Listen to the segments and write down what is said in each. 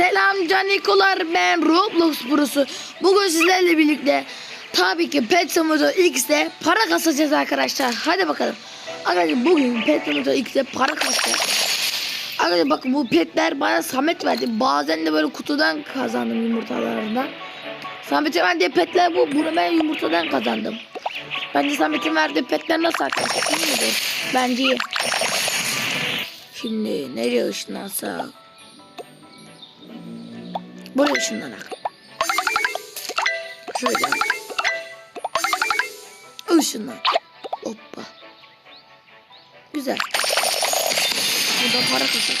Selam canikolar ben Roblox Pro'su. Bugün sizlerle birlikte tabii ki Pet Simulator X'de para kasacağız arkadaşlar. Hadi bakalım. Arkadaşlar bugün Pet Simulator X'de para kasacağız. Arkadaşlar bakın bu petler bana Samet verdi. Bazen de böyle kutudan kazandım yumurtalarından. Samet'e verdiği petler bu. Bunu ben yumurtadan kazandım. Bence Samet'in verdiği petler nasıl arkadaşlar? Bence iyi. Şimdi nereye ışınlansak? Buraya ışınlanak. Şöyle. Işınlan. Hoppa. Güzel. Burada para kazan.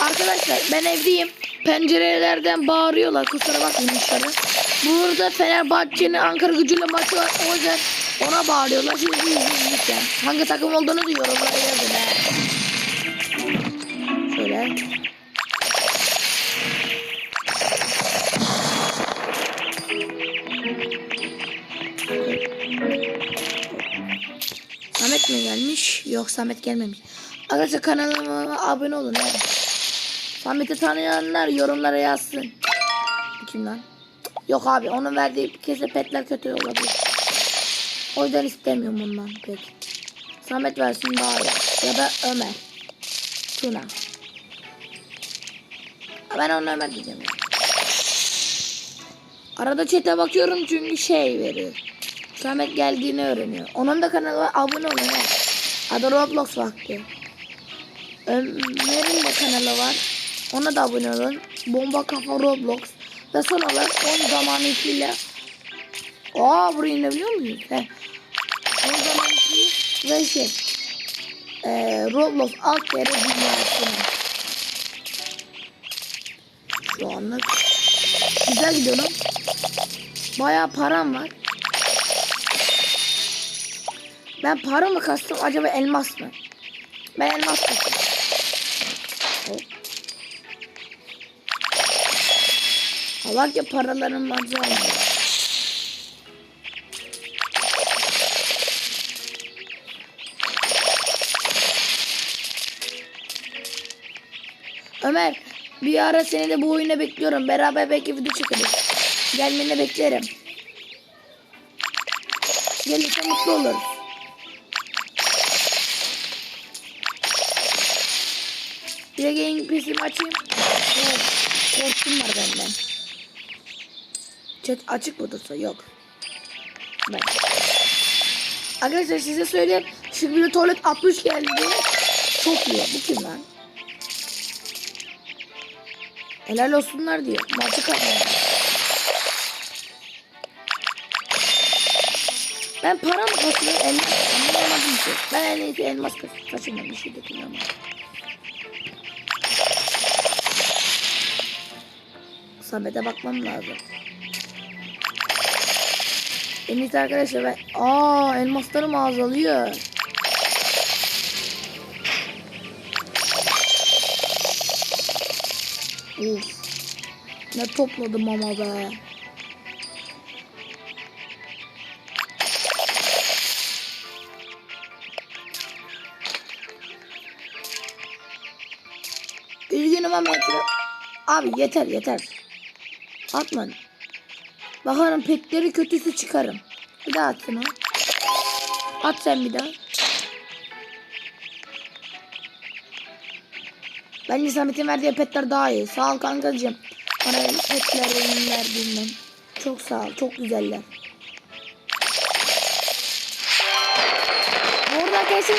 Arkadaşlar ben evdeyim. Pencerelerden bağırıyorlar. Kusura bakmayın dışarı. Burada Fenerbahçe'nin Ankara gücüyle maçı var. O yüzden ona bağırıyorlar. Şimdi lütfen. Hangi takım olduğunu da yorumlara yazın. Samet mi gelmiş? Yok Samet gelmemiş. Arkadaşlar kanalıma abone olun. He. Samet'i tanıyanlar yorumlara yazsın. Kim lan? Yok abi onun verdiği kese petler kötü olabilir. O yüzden istemiyorum bundan pek. Samet versin iyi. Ya da Ömer. Tuna. Ben ona Ömer diyeceğim. Arada chat'e bakıyorum çünkü şey veriyor. Samet geldiğini öğreniyor. Onun da kanalına abone olun. Adı Roblox Vakti. Ömer'in de kanalı var. Ona da abone olun. Bomba Kafa Roblox. Ve son olarak 10 zamanıyla Aa burayı inebiliyor muyuz? He. 10 zamanıyla ve şey ee, Roblox alt yere dünyasını. Şu anlık güzel gidiyorum. Bayağı param var. Ben para mı kastım acaba elmas mı? Ben elmas kastım. Allah ki paralarım acaba. Ömer bir ara seni de bu oyuna bekliyorum. Beraber belki video çekeriz. Gelmeni beklerim. Gelirse mutlu oluruz. Bir de game PC'mi açayım. Evet. Korkum var benden. Chat açık dursa? Yok. Ben. Arkadaşlar size söyleyeyim. Tuvalet 60 geldi. Çok iyi. Bu kim lan? Helal olsunlar diyor. Kazandı. Ben para mı kasıyorum? Elmas. Anlamadım ki. Ben en iyisi elmas kas- kaçırmam. Bir şey de kullanmam. Samet'e bakmam lazım. En iyisi arkadaşlar ben... Aa elmaslarım azalıyor. Uf. Ne topladım ama be. Üzgünüm ama etraf... Abi yeter yeter. Atma. Bakarım petleri kötüsü çıkarım. Bir daha atsın o. At sen bir daha. Bence Samet'in verdiği petler daha iyi. Sağ ol kankacığım. Bana petlerin verdiğinden. Çok sağ ol. Çok güzeller. Bu arada arkadaşlar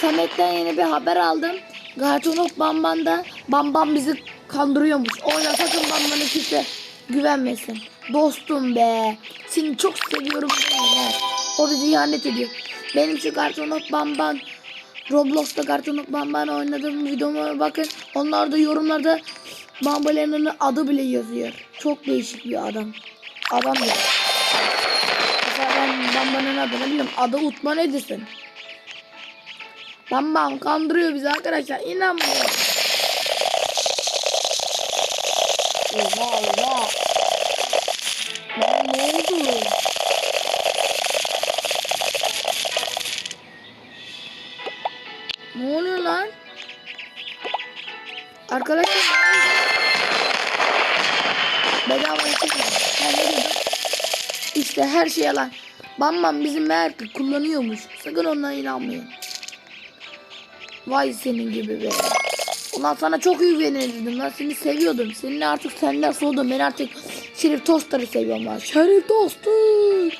Samet'ten yeni bir haber aldım. Gartonok Bamban'da Bambam bizi kandırıyormuş. O yüzden sakın Bamban'a kimse güvenmesin. Dostum be. Seni çok seviyorum. be. O bizi ihanet ediyor. Benim şu Gartonok Bamban Roblox'ta Gartonok Bamban oynadığım videoma bakın. Onlar da yorumlarda Bambalena'nın adı bile yazıyor. Çok değişik bir adam. Adam ya. Mesela ben Bamba'nın adını biliyorum. Adı Utman Edison. Bambam kandırıyor bizi arkadaşlar. İnanmıyorum. Oha oha. Lan ne oldu? Arkadaşlar bedava çekmiyor. İşte her şey yalan. Bam bam bizim meğer ki kullanıyormuş. Sakın ondan inanmayın. Vay senin gibi be. Ulan sana çok güvenirdim. Ben seni seviyordum. Seninle artık senden soğudum. Ben artık Şerif Toster'ı seviyorum lan. Şerif Toster.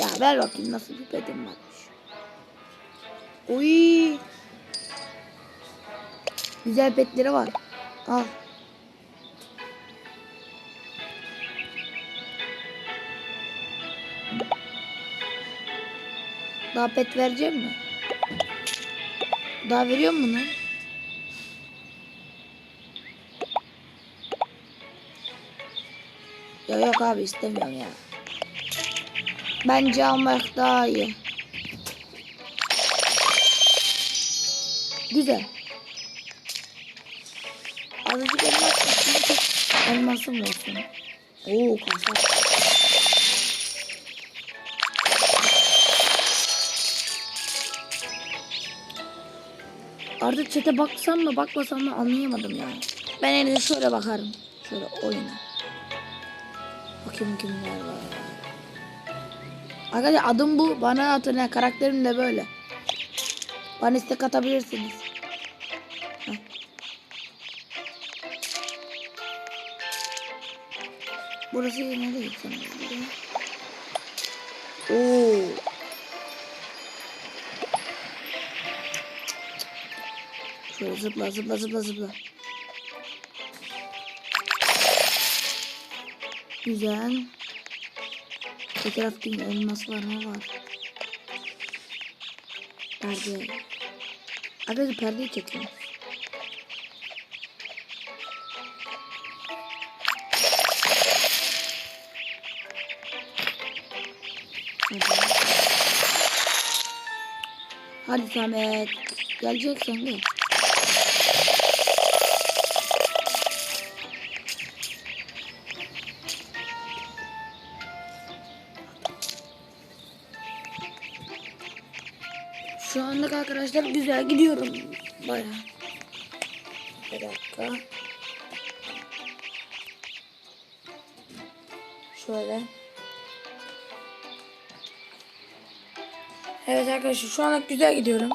Ya ver bakayım nasıl bir bedim varmış. Oy. Güzel petleri var. Al. Daha pet vereceğim mi? Daha veriyor mu lan? Ya yok abi istemiyorum ya. Bence almak daha iyi. Güzel. Azıcık elmas Elmasım olsun. Oo kasa. Artık çete baksam mı bakmasam mı anlayamadım yani. Ben en şöyle bakarım. Şöyle oyuna. Bakayım kimler var. Arkadaşlar adım bu. Bana atın ya. Karakterim de böyle. Bana istek atabilirsiniz. Heh. Burası nereye gitsem? Oo. Şöyle zıpla zıpla zıpla zıpla. Güzel. Bir tarafta elmas var ne var? Perde. Arkadaşlar perdeyi çekiyor. Hadi. Hadi Samet. Geleceksen gel. Şu anlık arkadaşlar güzel gidiyorum. Baya. Bir dakika. Şöyle. Evet arkadaşlar şu anlık güzel gidiyorum.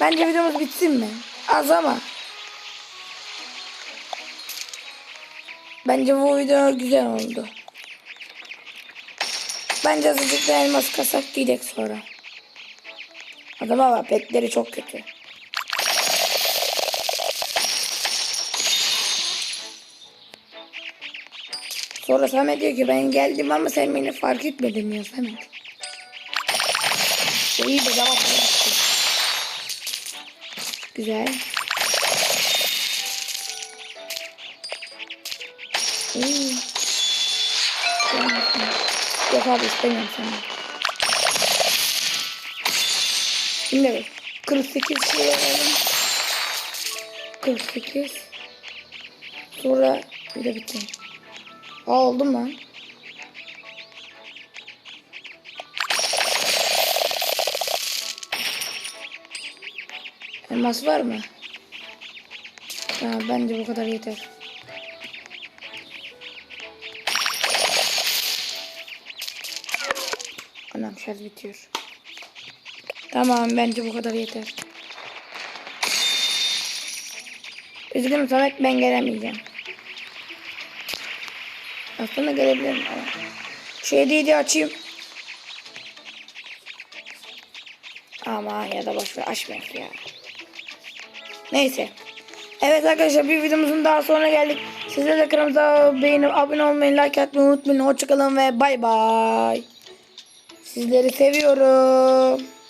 Bence videomuz bitsin mi? Az ama. Bence bu video güzel oldu. Bence azıcık da elmas kasak gidecek sonra. Adama bak petleri çok kötü. Sonra Samet diyor ki ben geldim ama sen beni fark etmedin ya Samet. İyi de cevap. Güzel. İyi. Yok abi istemiyorum seni. Şimdi evet. 48 şey alalım. 48. Sonra bir de bitti. Aa oldum lan. Elmas var mı? Tamam bence bu kadar yeter. Anam şarj bitiyor. Tamam bence bu kadar yeter. Üzgünüm Samet ben gelemeyeceğim. Aslında gelebilirim ama. Şu hediyeyi de açayım. Ama ya da boş ver açmayalım ya. Neyse. Evet arkadaşlar bir videomuzun daha sonra geldik. Sizler de kanalımıza beğenip abone olmayı, like atmayı unutmayın. Hoşçakalın ve bay bay. Sizleri seviyorum.